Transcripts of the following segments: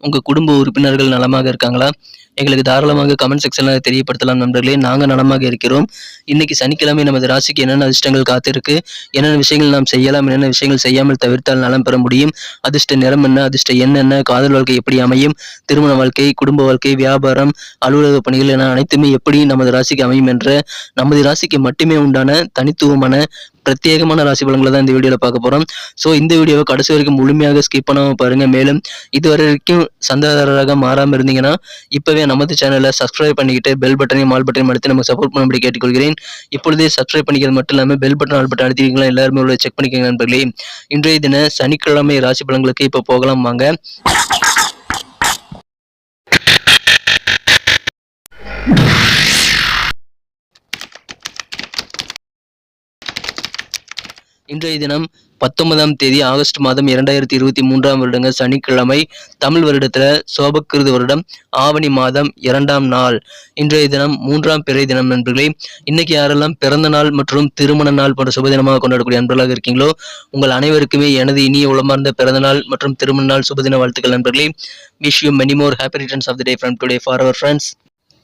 உங்க குடும்ப உறுப்பினர்கள் நலமாக இருக்காங்களா? எங்களுக்கு தாராளமாக கமெண்ட் செக்ஷனில் தெரியப்படுத்தலாம் நண்பர்களே. நாங்கள் நலமாக இருக்கிறோம். இன்னைக்கு சனிக்கிழமை நமது ராசிக்கு என்னென்ன அதிர்ஷ்டங்கள் காத்திருக்கு? என்னென்ன விஷயங்கள் நாம் செய்யலாம்? என்னென்ன விஷயங்கள் செய்யாமல் தவிர்த்தால் நலம் பெற முடியும்? அதிர்ஷ்ட நிறம் என்ன? அதிர்ஷ்ட என்னென்ன காதல் வாழ்க்கை எப்படி அமையும்? திருமண வாழ்க்கை குடும்ப வாழ்க்கை வியாபாரம் அலுவலக பணிகள் என அனைத்துமே எப்படி நமது ராசிக்கு அமையும் என்ற நமது ராசிக்கு மட்டுமே உண்டான தனித்துவமான பிரத்யேகமான ராசி பலன்களை தான் இந்த வீடியோவில் பார்க்க போகிறோம் ஸோ இந்த வீடியோவை கடைசி வரைக்கும் முழுமையாக ஸ்கிப் பண்ணாமல் பாருங்கள் மேலும் இதுவரைக்கும் வரைக்கும் சந்தாதாரராக மாறாமல் இருந்தீங்கன்னா இப்போவே நமது சேனலை சப்ஸ்கிரைப் பண்ணிக்கிட்டு பெல் பட்டனையும் ஆல் பட்டனையும் அடுத்து நமக்கு சப்போர்ட் பண்ணும்படி கேட்டுக்கொள்கிறேன். இப்பொழுதே சப்ஸ்கிரைப் பண்ணிக்கிறது மட்டும் இல்லாமல் பெல் பட்டன் ஆல் பட்டன் அழுத்திருக்கீங்களா? எல்லாருமே உள்ள செக் பண்ணிக்கோங்க நண்பர்களே. இன்றைய தின சனிக்கிழமை ராசி பலன்களுக்கு இப்போ போகலாம் வாங்க. இன்றைய தினம் பத்தொன்பதாம் தேதி ஆகஸ்ட் மாதம் இரண்டாயிரத்தி இருபத்தி மூன்றாம் வருடங்க சனிக்கிழமை தமிழ் வருடத்துல சோபக்கிருது வருடம் ஆவணி மாதம் இரண்டாம் நாள். இன்றைய தினம் மூன்றாம் பிறை தினம் நண்பர்களே. இன்னைக்கு யாரெல்லாம் பிறந்த நாள் மற்றும் திருமண நாள் போன்ற சுப தினமாக கொண்டாடக்கூடிய நண்பர்களாக இருக்கீங்களோ உங்கள் அனைவருக்குமே எனது இனிய உளமார்ந்த பிறந்த நாள் மற்றும் திருமண நாள் சுபதின வாழ்த்துக்கள் நண்பர்களே. Wish you many more happy returns of the day from today for our friends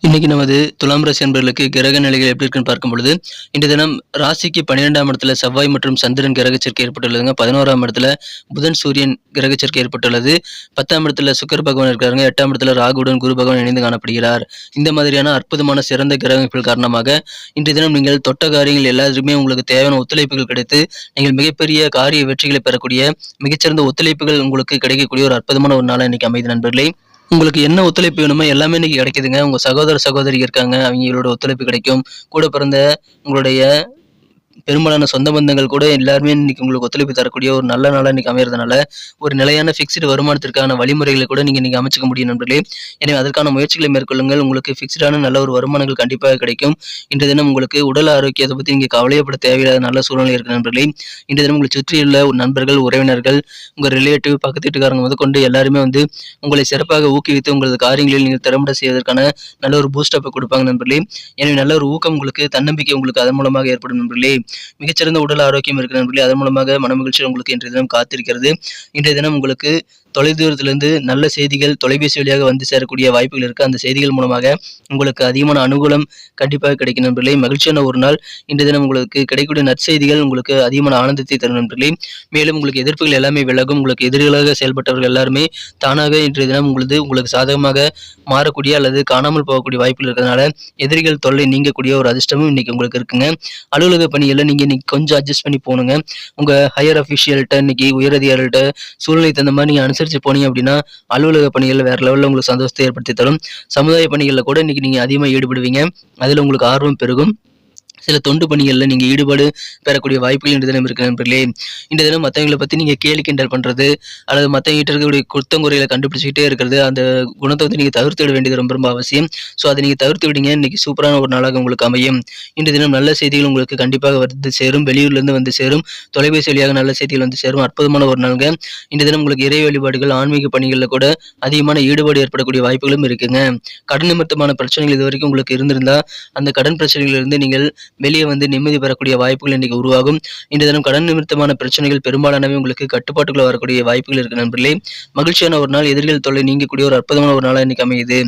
இன்னைக்கு நமது துலாம் ராசி என்பவர்களுக்கு கிரக நிலைகள் எப்படி இருக்குன்னு பார்க்கும் பொழுது இன்று தினம் ராசிக்கு பன்னிரெண்டாம் இடத்துல செவ்வாய் மற்றும் சந்திரன் கிரக சேர்க்கை ஏற்பட்டுள்ளதுங்க. பதினோராம் இடத்துல புதன் சூரியன் கிரக சேர்க்கை ஏற்பட்டுள்ளது. பத்தாம் இடத்துல சுக்கர பகவான் இருக்காருங்க. எட்டாம் இடத்துல ராகுடன் குரு பகவான் இணைந்து காணப்படுகிறார். இந்த மாதிரியான அற்புதமான சிறந்த கிரகங்கள் காரணமாக இன்றைய தினம் நீங்கள் தொட்ட காரியங்கள் எல்லாத்துக்குமே உங்களுக்கு தேவையான ஒத்துழைப்புகள் கிடைத்து நீங்கள் மிகப்பெரிய காரிய வெற்றிகளை பெறக்கூடிய மிகச்சிறந்த ஒத்துழைப்புகள் உங்களுக்கு கிடைக்கக்கூடிய ஒரு அற்புதமான ஒரு நாளாக இன்னைக்கு அமைதி நண்பர்களே. உங்களுக்கு என்ன ஒத்துழைப்பு வேணுமோ எல்லாமே இன்னைக்கு கிடைக்குதுங்க. உங்கள் சகோதர சகோதரி இருக்காங்க. அவங்களோட ஒத்துழைப்பு கிடைக்கும். கூட பிறந்த உங்களுடைய பெரும்பாலான சொந்த பந்தங்கள் கூட எல்லாருமே இன்னைக்கு உங்களுக்கு ஒத்துழைப்பு தரக்கூடிய ஒரு நல்ல நாளாக இன்னைக்கு அமையறதுனால ஒரு நிலையான ஃபிக்ஸ்டு வருமானத்திற்கான வழிமுறைகளை கூட நீங்கள் இன்னைக்கு அமைச்சுக்க முடியும் நண்பர்களே. எனவே அதற்கான முயற்சிகளை மேற்கொள்ளுங்கள். உங்களுக்கு ஃபிக்ஸ்டான நல்ல ஒரு வருமானங்கள் கண்டிப்பாக கிடைக்கும். இன்றைய தினம் உங்களுக்கு உடல் ஆரோக்கியத்தை பற்றி நீங்கள் கவலையப்பட தேவையில்லாத நல்ல சூழ்நிலை இருக்கு நண்பர்களே. இன்றைய தினம் உங்களை சுற்றியுள்ள நண்பர்கள் உறவினர்கள் உங்கள் ரிலேட்டிவ் பக்கத்து வீட்டுக்காரங்க முதற்கொண்டு எல்லாருமே வந்து உங்களை சிறப்பாக ஊக்குவித்து உங்களது காரியங்களில் நீங்கள் திறம்பட செய்வதற்கான நல்ல ஒரு பூஸ்டப்பை கொடுப்பாங்க நண்பர்களே. எனவே நல்ல ஒரு ஊக்கம் உங்களுக்கு தன்னம்பிக்கை உங்களுக்கு அதன் மூலமாக ஏற்படும் நண்பர்களே. மிகச்சிறந்த உடல் ஆரோக்கியம் இருக்கிற நண்பர்களே அதன் மூலமாக மனமகிழ்ச்சி உங்களுக்கு இன்றைய தினம் காத்திருக்கிறது. இன்றைய தினம் உங்களுக்கு தொலைதூரத்திலிருந்து நல்ல செய்திகள் தொலைபேசி வழியாக வந்து சேரக்கூடிய வாய்ப்புகள் இருக்கு. அந்த செய்திகள் மூலமாக உங்களுக்கு அதிகமான அனுகூலம் கண்டிப்பாக கிடைக்கும் நண்பர்களே. மகிழ்ச்சியான ஒரு நாள் இன்றைய தினம் உங்களுக்கு கிடைக்கக்கூடிய நற்செய்திகள் உங்களுக்கு அதிகமான ஆனந்தத்தை தரும் நண்பர்களே. மேலும் உங்களுக்கு எதிர்ப்புகள் எல்லாமே விலகும். உங்களுக்கு எதிரிகளாக செயல்பட்டவர்கள் எல்லாருமே தானாக இன்றைய தினம் உங்களது உங்களுக்கு சாதகமாக மாறக்கூடிய அல்லது காணாமல் போகக்கூடிய வாய்ப்புகள் இருக்கிறதுனால எதிரிகள் தொல்லை நீங்கக்கூடிய ஒரு அதிர்ஷ்டமும் இன்னைக்கு உங்களுக்கு இருக்குங்க. அலுவலக பணிகளில் நீங்க இன்னைக்கு கொஞ்சம் அட்ஜஸ்ட் பண்ணி போகணுங்க உங்க ஹையர் அஃபிஷியல்கிட்ட இன்னைக்கு உயரதிகாரிகிட்ட சூழ்நிலை தகுந்த மாதிரி நீங்க அனுசரிச்சு போனீங்க அப்படின்னா அலுவலக பணிகள் வேற லெவலில் உங்களுக்கு சந்தோஷத்தை ஏற்படுத்தி தரும். சமுதாய பணிகளில் கூட இன்னைக்கு நீங்க அதிகமாக ஈடுபடுவீங்க. அதில் உங்களுக்கு ஆர்வம் பெருகும். சில தொண்டு பணிகளில் நீங்கள் ஈடுபாடு பெறக்கூடிய வாய்ப்புகள் இந்த தினம் இருக்கு நண்பர்களே. இந்த தினம் மற்றவங்களை பற்றி நீங்கள் கேலி கிண்டல் பண்ணுறது அல்லது மற்றவங்க இருக்கக்கூடிய இருக்கக்கூடிய குத்தங்குறைகளை கண்டுபிடிச்சிக்கிட்டே இருக்கிறது அந்த குணத்தை வந்து நீங்கள் தவிர்த்து விட வேண்டியது ரொம்ப ரொம்ப அவசியம். ஸோ அதை நீங்கள் தவிர்த்து விடுங்க. இன்னைக்கு சூப்பரான ஒரு நாளாக உங்களுக்கு அமையும். இந்த தினம் நல்ல செய்திகள் உங்களுக்கு கண்டிப்பாக வந்து சேரும். வெளியூர்லேருந்து வந்து சேரும். தொலைபேசி வழியாக நல்ல செய்திகள் வந்து சேரும். அற்புதமான ஒரு நாளுங்க. இந்த தினம் உங்களுக்கு இறை வழிபாடுகள் ஆன்மீக பணிகளில் கூட அதிகமான ஈடுபாடு ஏற்படக்கூடிய வாய்ப்புகளும் இருக்குங்க. கடன் நிமித்தமான பிரச்சனைகள் இது வரைக்கும் உங்களுக்கு இருந்திருந்தா அந்த கடன் பிரச்சனைகளிலிருந்து நீங்கள் வெளியே வந்து நிம்மதி பெறக்கூடிய வாய்ப்புகள் இன்னைக்கு உருவாகும். இந்த தினம் கடன் நிமித்தமான பிரச்சனைகள் பெரும்பாலானவை உங்களுக்கு கட்டுப்பாட்டுக்குள்ள வரக்கூடிய வாய்ப்புகள் இருக்கு நண்பர்களே. மகிழ்ச்சியான ஒரு நாள் எதிரிகள் தொல்லை நீங்கக்கூடிய ஒரு அற்புதமான ஒரு நாளாக இன்னைக்கு அமையுது.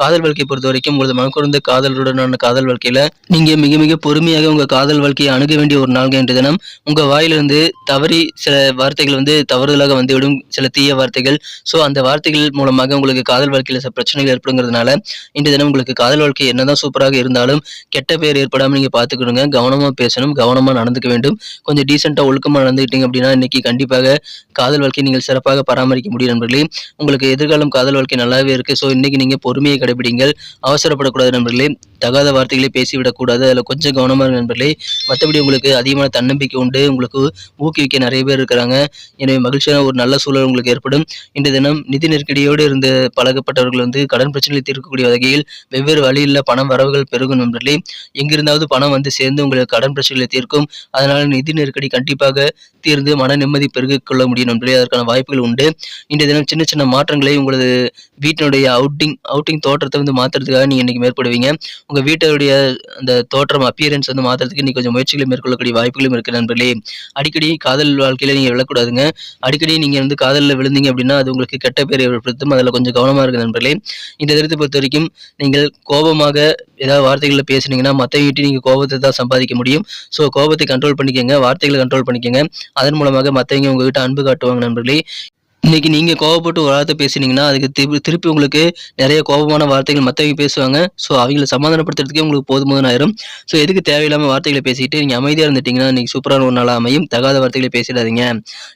காதல் வாழ்க்கையை பொறுத்த வரைக்கும் உங்களது மனக்குறந்த காதலுடனான காதல் வாழ்க்கையில நீங்க மிக மிக பொறுமையாக உங்க காதல் வாழ்க்கையை அணுக வேண்டிய ஒரு நாள் என்ற தினம். உங்க வாயிலிருந்து தவறி சில வார்த்தைகள் வந்து தவறுதலாக வந்துவிடும் சில தீய வார்த்தைகள். ஸோ அந்த வார்த்தைகள் மூலமாக உங்களுக்கு காதல் வாழ்க்கையில சில பிரச்சனைகள் ஏற்படுங்கிறதுனால இன்றைய தினம் உங்களுக்கு காதல் வாழ்க்கை என்னதான் சூப்பராக இருந்தாலும் கெட்ட பெயர் ஏற்படாமல் நீங்க பார்த்துக்கணுங்க கவனமாக பேசணும். கவனமாக நடந்துக்க வேண்டும். கொஞ்சம் டீசெண்டாக ஒழுக்கமாக நடந்துக்கிட்டீங்க அப்படின்னா இன்னைக்கு கண்டிப்பாக காதல் வாழ்க்கையை நீங்கள் சிறப்பாக பராமரிக்க முடியும் நண்பர்களே. உங்களுக்கு எதிர்காலம் காதல் வாழ்க்கை நல்லாவே இருக்குது ஸோ இன்றைக்கி நீங்கள் பொறுமையை கடைபிடிங்கள். அவசரப்படக்கூடாது நண்பர்களே. தகாத வார்த்தைகளை பேசிவிடக்கூடாது. அதில் கொஞ்சம் கவனமாக இருங்க நண்பர்களே. மற்றபடி உங்களுக்கு அதிகமான தன்னம்பிக்கை உண்டு. உங்களுக்கு ஊக்குவிக்க நிறைய பேர் இருக்கிறாங்க. எனவே மகிழ்ச்சியான ஒரு நல்ல சூழல் உங்களுக்கு ஏற்படும். இன்றைய தினம் நிதி நெருக்கடியோடு இருந்து பழகப்பட்டவர்கள் வந்து கடன் பிரச்சனைகளை தீர்க்கக்கூடிய வகையில் வெவ்வேறு வழியில் பணம் வரவுகள் பெருகும் நண்பர்களே. எங்கிருந்தாவது பணம் வந்து சேர்ந்து உங்களுக்கு கடன் பிரச்சனைகளை தீர்க்கும். அதனால நிதி நெருக்கடி கண்டிப்பாக தீர்ந்து மன நிம்மதி பெருகிக் கொள்ள முடியும் நண்பர்களே. அதற்கான வாய்ப்புகள் உண்டு. இன்றைய தினம் சின்ன சின்ன மாற்றங்களை உங்களது வீட்டினுடைய அவுட்டிங் அவுட்டிங் தோற்றத்தை வந்து மாற்றுறதுக்காக நீங்கள் இன்னைக்கு மேற்படுவீங்க உங்கள் வீட்டுடைய அந்த தோற்றம் அப்பியரன்ஸ் வந்து மாற்றுறதுக்கு இன்னைக்கு கொஞ்சம் முயற்சிகளை மேற்கொள்ளக்கூடிய வாய்ப்புகளும் இருக்குது நண்பர்களே. அடிக்கடி காதல் வாழ்க்கையில் நீங்கள் விழக்கூடாதுங்க. அடிக்கடி நீங்கள் வந்து காதலில் விழுந்தீங்க அப்படின்னா அது உங்களுக்கு கெட்ட பேர் ஏற்படுத்தும். அதில் கொஞ்சம் கவனமாக இருக்குது நண்பர்களே. இந்த தினத்தை பொறுத்த வரைக்கும் நீங்கள் கோபமாக ஏதாவது வார்த்தைகளில் பேசுனீங்கன்னா மற்ற வீட்டு நீங்கள் கோபத்தை தான் சம்பாதிக்க முடியும். ஸோ கோபத்தை கண்ட்ரோல் பண்ணிக்கோங்க வார்த்தைகளை கண்ட்ரோல் பண்ணிக்கோங்க. அதன் மூலமாக மற்றவங்க உங்ககிட்ட அன்பு காட்டுவாங்க நண்பர்களே. இன்னைக்கு நீங்க கோவப்பட்டு ஒரு வார்த்தை பேசினீங்கன்னா அதுக்கு திருப்பி திருப்பி உங்களுக்கு நிறைய கோபமான வார்த்தைகள் மற்றவங்க பேசுவாங்க. ஸோ அவங்கள சமாதானப்படுத்துறதுக்கே உங்களுக்கு போதுமான ஆயிரும் ஸோ எதுக்கு தேவையில்லாம வார்த்தைகளை பேசிட்டு நீங்க அமைதியா இருந்துட்டீங்கன்னா இன்றைக்கி சூப்பரான ஒரு நாளாக அமையும். தகாத வார்த்தைகளை பேசிடாதீங்க.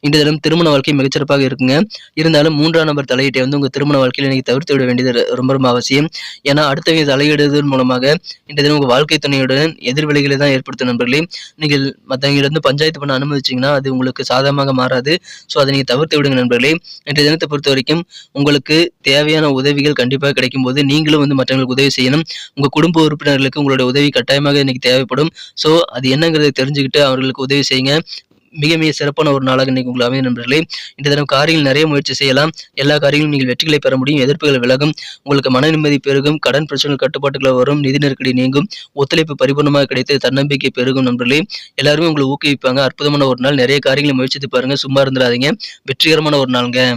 இந்த தினம் திருமண வாழ்க்கை மிகச்சிறப்பாக இருக்குங்க. இருந்தாலும் மூன்றாம் நபர் தலையீட்டை வந்து உங்க திருமண வாழ்க்கையில நீங்க தவிர்த்து விட வேண்டியது ரொம்ப ரொம்ப அவசியம். ஏன்னா அடுத்தவங்க தலையிடுவதன் மூலமாக இந்த தினம் உங்க வாழ்க்கை துணையுடன் எதிர்விளைகளை தான் ஏற்படுத்தும் நண்பர்களே. நீங்கள் மற்றவங்க இருந்து பஞ்சாயத்து பண்ண அனுமதிச்சிங்கன்னா அது உங்களுக்கு சாதகமாக மாறாது. ஸோ அதை நீங்க தவிர்த்து விடுங்க நண்பர்களே. இன்றைய தினத்தை பொறுத்த வரைக்கும் உங்களுக்கு தேவையான உதவிகள் கண்டிப்பாக கிடைக்கும் போது நீங்களும் வந்து மற்றவங்களுக்கு உதவி செய்யணும். உங்க குடும்ப உறுப்பினர்களுக்கு உங்களுடைய உதவி கட்டாயமாக இன்னைக்கு தேவைப்படும். ஸோ அது என்னங்கிறதை தெரிஞ்சுக்கிட்டு அவர்களுக்கு உதவி செய்யுங்க. மிக மிக சிறப்பான ஒரு நாளாக இன்னைக்கு உங்களை அமைய நண்பர்களே. இந்த தினம் காரியங்கள் நிறைய முயற்சி செய்யலாம். எல்லா காரியங்களும் நீங்கள் வெற்றிகளை பெற முடியும். எதிர்ப்புகள் விலகும். உங்களுக்கு மன நிம்மதி பெருகும். கடன் பிரச்சனைகள் கட்டுப்பாட்டுக்குள்ள வரும். நிதி நெருக்கடி நீங்கும். ஒத்துழைப்பு பரிபூர்ணமாக கிடைத்து தன்னம்பிக்கை பெருகும் நண்பர்களே. எல்லாருமே உங்களை ஊக்குவிப்பாங்க. அற்புதமான ஒரு நாள். நிறைய காரியங்களை முயற்சித்து பாருங்க. சும்மா இருந்துடாதீங்க. வெற்றிகரமான ஒரு நாளுங்க.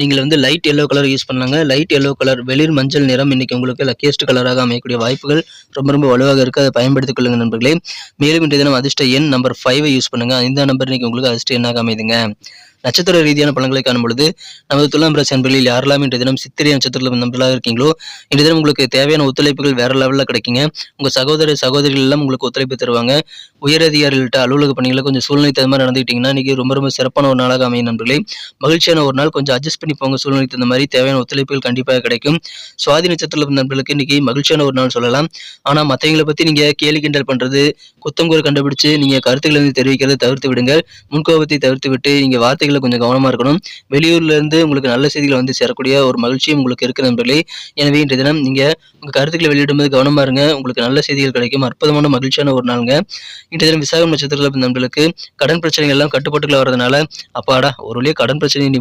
நீங்கள் வந்து லைட் எல்லோ கலர் யூஸ் பண்ணாங்க லைட் எல்லோ கலர் வெளிர் மஞ்சள் நிறம் இன்னைக்கு உங்களுக்கு லக்கியஸ்ட் கலராக அமையக்கூடிய வாய்ப்புகள் ரொம்ப ரொம்ப வலுவாக இருக்குது அதை பயன்படுத்திக் கொள்ளுங்கள் நண்பர்களே. மேலும் இன்றைய தினம் அதிர்ஷ்ட எண் நம்பர் ஃபைவை யூஸ் பண்ணுங்க. இந்த நம்பர் இன்னைக்கு உங்களுக்கு அதிர்ஷ்ட எண்ணாக அமைதுங்க. நட்சத்திர ரீதியான பலன்களை காணும் பொழுது நமது துலாம் ராசி அன்பர்களில் யாரெல்லாம் இன்றைய தினம் சித்திரை நட்சத்திரத்தில் நம்பர்களாக இருக்கீங்களோ இன்றைய தினம் உங்களுக்கு தேவையான ஒத்துழைப்புகள் வேற லெவலில் கிடைக்குங்க. உங்க சகோதர சகோதரிகள் எல்லாம் உங்களுக்கு ஒத்துழைப்பு தருவாங்க. உயரதிகாரிகள்ட்ட அலுவலக பணிகளை கொஞ்சம் சூழ்நிலை தகுந்த மாதிரி நடந்துக்கிட்டீங்கன்னா இன்னைக்கு ரொம்ப ரொம்ப சிறப்பான ஒரு நாளாக அமையும் நண்பர்களே. மகிழ்ச்சியான ஒரு நாள் கொஞ்சம் அட்ஜஸ்ட் பண்ணி போங்க. சூழ்நிலை தகுந்த மாதிரி தேவையான ஒத்துழைப்புகள் கண்டிப்பாக கிடைக்கும். சுவாதி நட்சத்திரத்தில் நண்பர்களுக்கு இன்னைக்கு மகிழ்ச்சியான ஒரு நாள் சொல்லலாம். ஆனால் மற்றவங்களை பத்தி நீங்க கேலி கிண்டல் பண்றது குத்தங்குறை கண்டுபிடிச்சு நீங்க கருத்துக்களை வந்து தெரிவிக்கிறதை தவிர்த்து விடுங்கள். முன்கோபத்தை தவிர்த்து விட்டு நீங்கள் வார்த்தைகள் கொஞ்சம் கவனமா இருக்கணும். வெளியூர்ல இருந்து உங்களுக்கு நல்ல செய்திகளை வந்து சேரக்கூடிய ஒரு மகிழ்ச்சியும் உங்களுக்கு இருக்குது நண்பர்களே. எனவே இன்றைய தினம் நீங்கள் உங்கள் கருத்துக்களை வெளியிடும்போது கவனமா இருங்க. உங்களுக்கு நல்ல செய்திகள் கிடைக்கும். அற்புதமான மகிழ்ச்சியான ஒரு நாளுங்க. இன்றைய தினம் விசாகம் நட்சத்திரத்தில் நண்பர்களுக்கு கடன் பிரச்சனைகள் எல்லாம் கட்டுப்பாட்டுக்குள்ள வரதுனால அப்பாடா ஒரு வழியாக கடன் பிரச்சனை நீ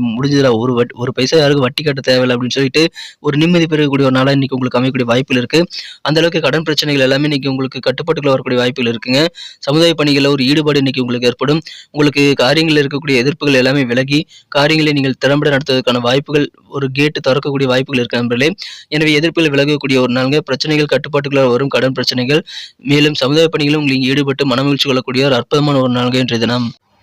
ஒரு வட் ஒரு பைசா யாருக்கும் வட்டி கட்ட தேவையில்லை அப்படின்னு சொல்லிட்டு ஒரு நிம்மதி பெறக்கூடிய ஒரு நாளாக இன்னைக்கு உங்களுக்கு அமையக்கூடிய வாய்ப்புகள் இருக்கு. அந்த அளவுக்கு கடன் பிரச்சனைகள் எல்லாமே இன்னைக்கு உங்களுக்கு கட்டுப்பாட்டுக்குள்ள வரக்கூடிய வாய்ப்புகள் இருக்குங்க. சமுதாய பணிகளில் ஒரு ஈடுபாடு இன்னைக்கு உங்களுக்கு ஏற்படும். உங்களுக்கு காரியங்களில் இருக்கக்கூடிய எதிர்ப்புகள் எல்லாமே விலகி காரியங்களை நீங்கள் திறம்பட நடத்துவதற்கான வாய்ப்புகள் ஒரு கேட்டு திறக்கக்கூடிய வாய்ப்புகள் இருக்கு நண்பர்களே. எனவே எதிர்ப்பில் விலகக்கூடிய ஒரு நாளுங்க பிரச்சனைகள் கட்டுப்பாட்டுக்குள்ள வரும் கடன் பிரச்சனைகள் மேலும் சமுதாய பணிகளும் உங்களுக்கு ஈடுபட்டு மனமகிழ்ச்சி கொள்ளக்கூடிய ஒரு அற்புதமான ஒரு நாள்கள் இன்றைய தினம்.